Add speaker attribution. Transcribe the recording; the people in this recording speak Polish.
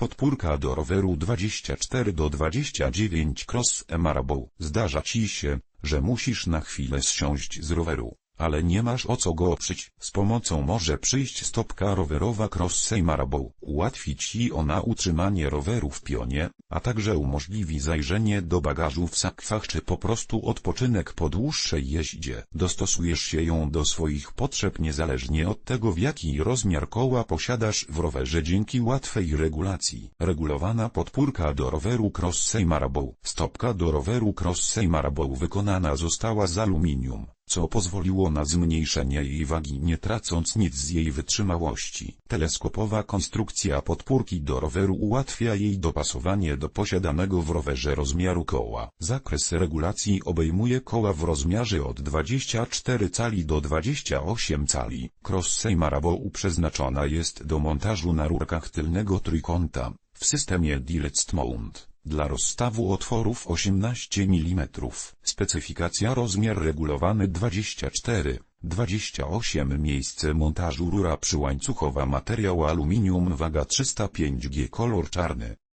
Speaker 1: Podpórka do roweru 24 do 29 Cross Marabou. Zdarza ci się, że musisz na chwilę zsiąść z roweru, ale nie masz o co go oprzeć. Z pomocą może przyjść stopka rowerowa Cross Marabou. Ułatwi ci ona utrzymanie roweru w pionie, a także umożliwi zajrzenie do bagażu w sakwach czy po prostu odpoczynek po dłuższej jeździe. Dostosujesz się ją do swoich potrzeb niezależnie od tego w jaki rozmiar koła posiadasz w rowerze dzięki łatwej regulacji. Regulowana podpórka do roweru Cross Marabou. Stopka do roweru Cross Marabou wykonana została z aluminium co pozwoliło na zmniejszenie jej wagi nie tracąc nic z jej wytrzymałości. Teleskopowa konstrukcja podpórki do roweru ułatwia jej dopasowanie do posiadanego w rowerze rozmiaru koła. Zakres regulacji obejmuje koła w rozmiarze od 24 cali do 28 cali. Cross Marabou przeznaczona jest do montażu na rurkach tylnego trójkąta, w systemie Dillet Mount. Dla rozstawu otworów 18 mm. Specyfikacja rozmiar regulowany 24, 28 Miejsce montażu rura przyłańcuchowa materiał aluminium waga 305 G kolor czarny.